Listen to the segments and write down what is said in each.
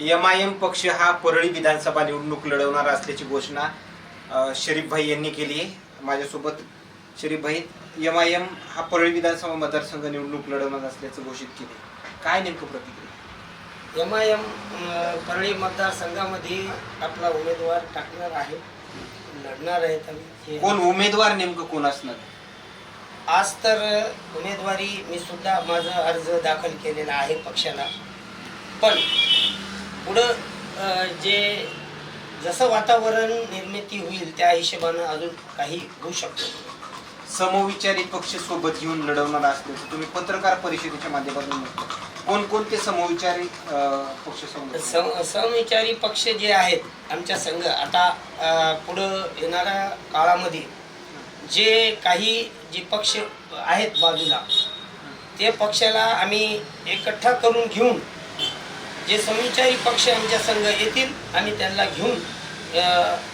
M I M पक्ष हा परळी विधानसभा निवडणूक लढवणार असल्याची घोषणा शरीफ भाई यांनी केली आहे. माझ्यासोबत शरीफ भाई एम आय एम हा परळी विधानसभा मतदारसंघ निवडणूक लढवणार असल्याचं घोषित केले काय नेमकं प्रतिक्रिया? एम आय एम परळी मतदारसंघामध्ये आपला उमेदवार टाकणार आहे. लढणार आहेत आम्ही कोण? उमेदवार नेमकं कोण असणार? आज तर उमेदवारी मी सुद्धा माझा अर्ज दाखल केलेला आहे पक्षाला. पण पुढं जे जसं वातावरण निर्मिती होईल त्या हिशोबानं अजून काही होऊ शकतो. समविचारी पक्ष सोबत घेऊन लढवणार असल्याचं तुम्ही पत्रकार परिषदेच्या माध्यमातून म्हणता. कोणकोणते समविचारी अ, पक्ष समोर सम समविचारी पक्ष जे आहेत आमच्या संघ आता अ, पुढं येणाऱ्या काळामध्ये जे काही जे पक्ष आहेत बाजूला ते पक्षाला आम्ही एकठ्ठा करून घेऊन जे समविचारी पक्ष आमच्या संघ येतील आम्ही त्यांना घेऊन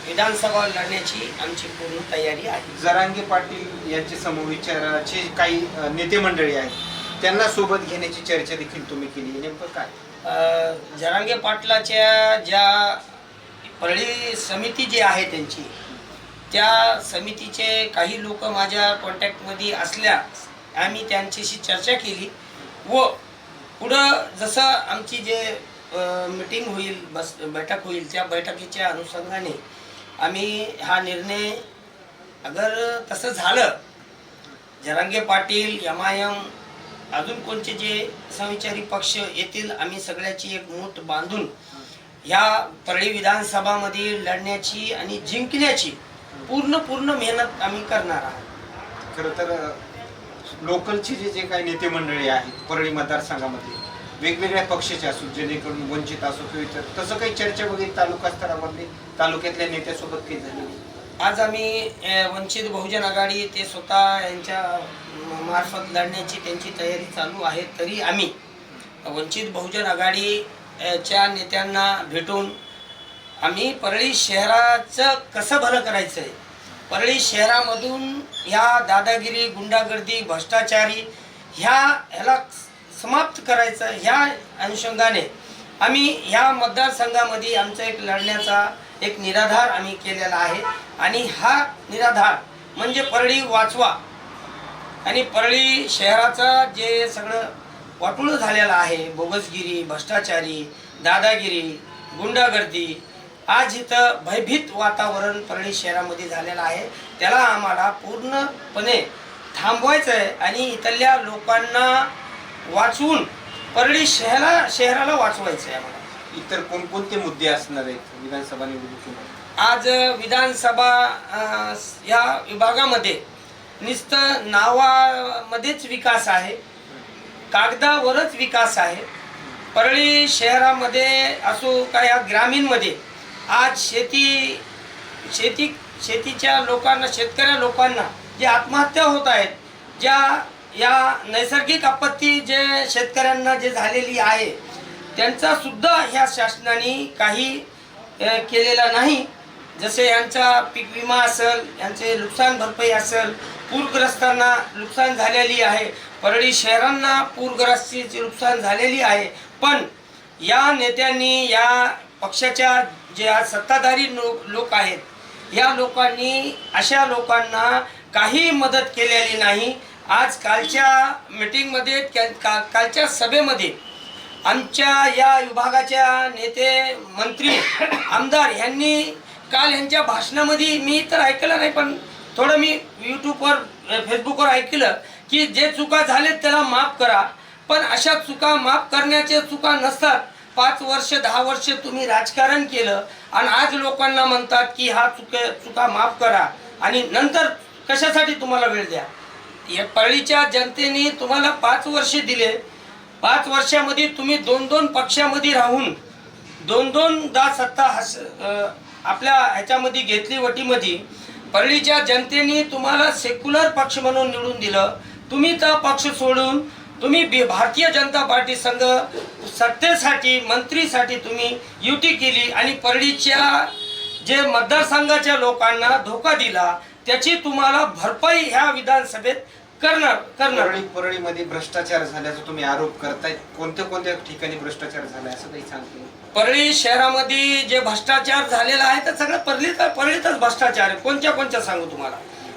विधानसभा लढण्याची आमची पूर्ण तयारी आहे. जरांगे पाटील यांचे समविचाराचे काही नेते मंडळी आहेत त्यांना सोबत घेण्याची चर्चा देखील तुम्ही केली नेमकं काय? जरांगे पाटलाच्या ज्या परळी समिती जी आहे त्यांची त्या समितीचे काही लोक माझ्या कॉन्टॅक्टमध्ये असल्यास आम्ही त्यांच्याशी चर्चा केली व पुढं जसं आमची जे मीटिंग होईल बस बैठक होईल त्या बैठकीच्या अनुषंगाने आम्ही हा निर्णय अगर तसं झालं Jarange Patil M I M अजून कोणते जे समविचारी पक्ष येतील आम्ही सगळ्याची एक मूठ बांधून ह्या परळी विधानसभामध्ये लढण्याची आणि जिंकण्याची पूर्ण पूर्ण मेहनत आम्ही करणार आहोत. खरं तर लोकलचे जे जे काही नेते मंडळी आहेत परळी मतदारसंघामध्ये वेगवेगळ्या पक्षाचे असो जेणेकरून वंचित असो किंवा इतर तसं काही चर्चा वगैरे तालुका स्तरावरली तालुक्यातल्या नेत्यासोबत काही झालेली आज आम्ही वंचित बहुजन आघाडी ते स्वतः यांच्या मार्फत लढण्याची त्यांची तयारी चालू आहे तरी आम्ही वंचित बहुजन आघाडी च्या नेत्यांना भेटून आम्ही परळी शहराचं कसं भलं करायचं आहे परळी शहरामधून ह्या दादागिरी गुंडागर्दी भ्रष्टाचारी ह्या ह्याला समाप्त करायचं ह्या अनुषंगाने आम्ही ह्या मतदारसंघामध्ये आमचा एक लढण्याचा एक निराधार आम्ही केलेला आहे. आणि हा निराधार म्हणजे परळी वाचवा आणि परळी शहराचा जे सगळं वाटूळ झालेलं आहे बोगसगिरी भ्रष्टाचारी दादागिरी गुंडागर्दी आज इथं भयभीत वातावरण परळी शहरामध्ये झालेलं आहे. त्याला आम्हाला पूर्णपणे थांबवायचं आहे आणि इथल्या लोकांना वाचवून परळी शहरा शहराला वाचवायचं आहे आम्हाला. इतर कोणकोणते मुद्दे असणार आहेत विधानसभा निवडणुकीमध्ये? आज विधानसभा या विभागामध्ये नुसतं नावामध्येच विकास आहे. कागदावरच विकास आहे. परळी शहरामध्ये असो का या ग्रामीणमध्ये आज शेती शेती शेतीच्या लोकांना शेतकऱ्या लोकांना जे आत्महत्या होत आहेत ज्या या नैसर्गिक आपत्ती जे शेतकऱ्यांना जे झालेली आहे त्यांचा सुद्धा ह्या शासनाने काही केलेला नाही. जसे यांचा पीक विमा असेल यांचे नुकसान भरपाई असेल पूरग्रस्तांना नुकसान झालेली आहे. परळी शहरांना पूरग्रस्तीचे नुकसान झालेली आहे. पण या नेत्यांनी या पक्षाच्या जे आज सत्ताधारी लोक लोक आहेत या लोकांनी अशा लोकांना काही मदत केलेली नाही. आज कालच्या मीटिंगमध्ये का कालच्या सभेमध्ये आमच्या या विभागाच्या नेते मंत्री आमदार यांनी काल यांच्या भाषणामध्ये मी तर ऐकलं नाही पण थोडं मी यूट्यूबवर फेसबुकवर ऐकलं की जे चुका झालेत त्याला माफ करा. पण अशा चुका माफ करण्याच्या चुका नसतात. पाच वर्ष दहा वर्ष तुम्ही राजकारण केलं आणि आज लोकांना म्हणतात की हा चुके चुका माफ करा आणि नंतर कशासाठी तुम्हाला वेळ द्या? या परळीच्या जनतेने तुम्हाला पाच वर्ष दिले. पाच वर्षामध्ये तुम्ही दोन दोन पक्षामध्ये राहून दोन दोनदा सत्ता हस आपल्या ह्याच्यामध्ये घेतली वटीमध्ये परळीच्या जनतेने तुम्हाला सेक्युलर पक्ष म्हणून निवडून दिलं. तुम्ही त्या पक्ष सोडून तुम्ही भारतीय जनता पार्टी संघ सत्तेसाठी मंत्रीसाठी तुम्ही युती केली आणि परळीच्या जे मतदारसंघाच्या लोकांना धोका दिला त्याची तुम्हाला भरपाई ह्या विधानसभेत करणार करणार. परळी परळीमध्ये भ्रष्टाचार झाल्याचा तुम्ही आरोप करताय. कोणत्या कोणत्या ठिकाणी भ्रष्टाचार झालाय असं काही सांगते परळी शहरामध्ये जे भ्रष्टाचार झालेला आहे तर सगळं परळीत परळीतच भ्रष्टाचार आहे. कोणत्या कोणत्या सांगू तुम्हाला?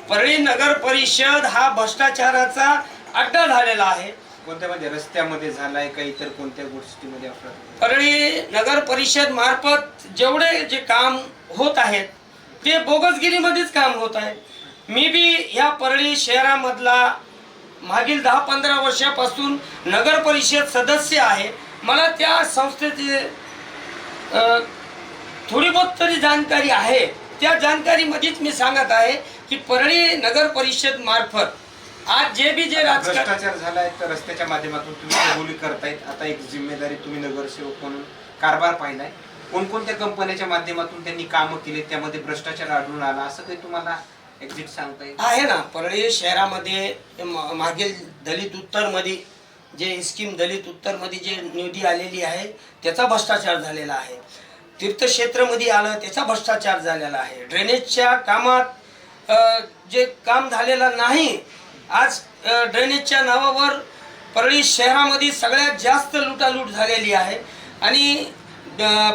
परळी नगर परिषद हा भ्रष्टाचाराचा अड्डा झालेला आहे. कोणत्या म्हणजे रस्त्यामध्ये झालाय का इतर कोणत्या गोष्टीमध्ये अफरा परळी नगर परिषद मार्फत जेवढे जे काम होत आहेत ते बोगसगिरीमध्येच काम होत आहे. मी बी ह्या परळी शहरामधला मागील दहा पंधरा वर्षापासून नगर परिषद सदस्य आहे. मला त्या संस्थेचे थोडी बहुत तरी जाणकारी आहे. त्या जाणकारीमध्येच मी सांगत आहे की परळी नगर परिषद मार्फत आज जे बी जे राजकारण भ्रष्टाचार झालाय तर रस्त्याच्या माध्यमातून तुम्ही कबुली करतायत. आता एक जिम्मेदारी तुम्ही नगरसेवक म्हणून कारभार पाहिलाय. कोणकोणत्या कंपन्याच्या माध्यमातून त्यांनी कामं केली त्यामध्ये भ्रष्टाचार आढळून आला. असं काही तुम्हाला एक्झिट सांगता येईल? आहे ना. परळी शहरामध्ये म- मागील दलित उत्तरमध्ये जे स्कीम दलित उत्तरमध्ये जे निधी आलेली आहे त्याचा भ्रष्टाचार झालेला आहे. तीर्थक्षेत्रमध्ये आलं त्याचा भ्रष्टाचार झालेला आहे. ड्रेनेजच्या कामात अ, जे काम झालेलं नाही आज ड्रेनेजच्या नावावर परळी शहरामध्ये सगळ्यात जास्त लुटालूट झालेली आहे. आणि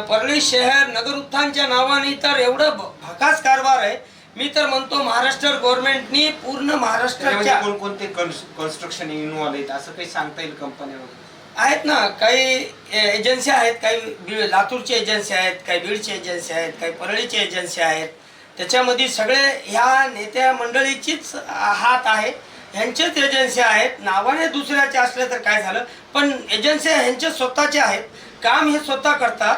परळी शहर नगर उत्थानच्या नावाने तर एवढं भकास कारभार आहे. मी तर म्हणतो महाराष्ट्र गव्हर्नमेंटनी पूर्ण महाराष्ट्राच्या कोणकोणते कन्स्ट्रक्शन इन्व्हॉल्व आहेत? असं काही सांगता येईल कंपन्या आहेत ना काही एजन्सी आहेत काही बीड लातूरची एजन्सी आहेत काही बीडची एजन्सी आहेत काही परळीची एजन्सी आहेत. त्याच्यामध्ये सगळे ह्या नेत्या मंडळीचीच हात आहे. ह्यांचेच एजन्सी आहेत. नावाने दुसऱ्याचे असले तर काय झालं? पण एजन्सी ह्यांचे स्वतःचे आहेत. काम हे स्वतः करतात.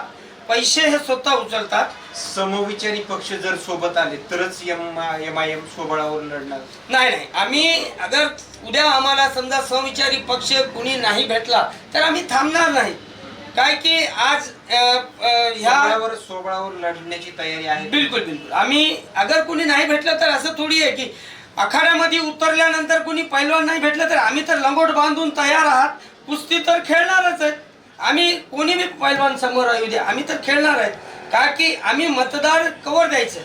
पैसे हे स्वतः उचलतात. समविचारी पक्ष जर सोबत आले तरच एम एम आय एम स्वबळावर लढणार. नाही नाही. आम्ही अगर उद्या आम्हाला समजा समविचारी पक्ष कुणी नाही भेटला तर आम्ही थांबणार नाही. काय की आज अ, अ, ह्या स्वबळावर लढण्याची तयारी आहे. बिलकुल बिलकुल. आम्ही अगर कुणी नाही भेटलं तर असं थोडी आहे की आखाड्यामध्ये उतरल्यानंतर कुणी पैलवान नाही भेटलं तर आम्ही तर लंगोट बांधून तयार आहात. कुस्ती तर खेळणारच आहेत. आम्ही कोणी बी पैलवान समोर येऊ द्या आम्ही तर खेळणार आहेत. का की आम्ही मतदार कवर द्यायचं?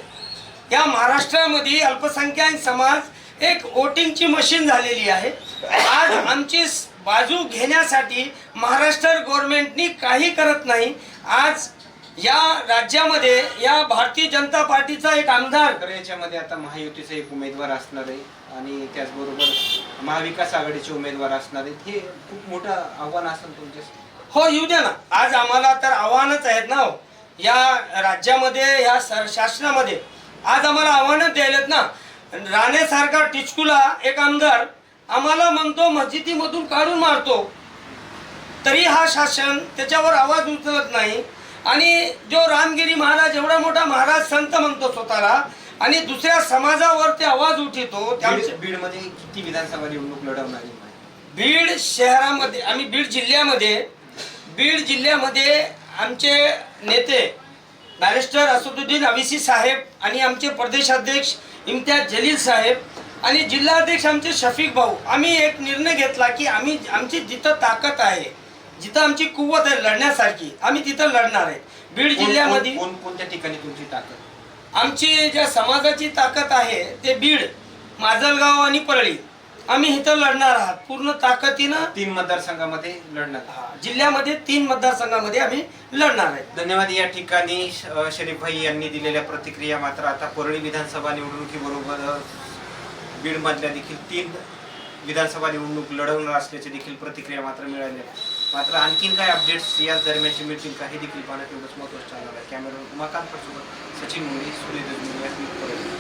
या महाराष्ट्रामध्ये अल्पसंख्याक समाज एक वोटिंगची मशीन झालेली आहे. आज आमची बाजू घेण्यासाठी महाराष्ट्र गव्हर्नमेंटनी काही करत नाही. आज या राज्यामध्ये या भारतीय जनता पार्टीचा एक आमदार तर याच्यामध्ये आता महायुतीचा एक उमेदवार असणार आहे आणि त्याचबरोबर महाविकास आघाडीचे उमेदवार असणार आहेत. हे खूप मोठं आव्हान असेल तुमच्या हो येऊ द्या ना. आज आम्हाला तर आव्हानच आहेत ना हो. या राज्यामध्ये या सर शासनामध्ये आज आम्हाला आव्हानच द्यायलेत ना. राणेसारखा टिचकुला एक आमदार आम्हाला म्हणतो मस्जिदीमधून काढून मारतो. तरी हा शासन त्याच्यावर आवाज उचलत नाही. आणि जो रामगिरी महाराज एवढा मोठा महाराज संत म्हणतो स्वतःला आणि दुसऱ्या समाजावर ते आवाज उठवतो त्यामुळे बीडमध्ये किती विधानसभा निवडणूक लढवणार? बीड शहरामध्ये आम्ही बीड जिल्ह्यामध्ये बीड जिल्ह्यामध्ये आमचे नेते बॅरिस्टर असदुद्दीन अविसी साहेब आणि आमचे प्रदेशाध्यक्ष इम्तियाज जलील साहेब आणि जिल्हाध्यक्ष आमचे शफीक भाऊ. आम्ही एक निर्णय घेतला की आम्ही आमची जिथं ताकद आहे जिथं आमची कुवत आहे लढण्यासारखी आम्ही तिथं लढणार आहे. बीड जिल्ह्यामध्ये कोण कोणत्या ठिकाणी तुमची ताकद? आमची ज्या समाजाची ताकद आहे ते बीड माजलगाव आणि परळी. आम्ही इथं लढणार आहात. पूर्ण ताकदीनं तीन मतदारसंघामध्ये लढणार. हा, जिल्ह्यामध्ये तीन मतदारसंघामध्ये आम्ही लढणार आहे. धन्यवाद. या ठिकाणी शरीफ भाई यांनी दिलेल्या प्रतिक्रिया मात्र आता परळी विधानसभा निवडणुकीबरोबर बीड मधल्या देखील तीन विधानसभा निवडणूक लढवणार असल्याची देखील प्रतिक्रिया मात्र मिळाल्या मात्र आणखीन काय अपडेट्स याच दरम्यानचे मिळतील का हे देखील पाहण्यात एवढंच महत्त्वाचं ठरणार आहे. कॅमेरा उमाकांत सोबत सचिन मुंडे सूर्यदेव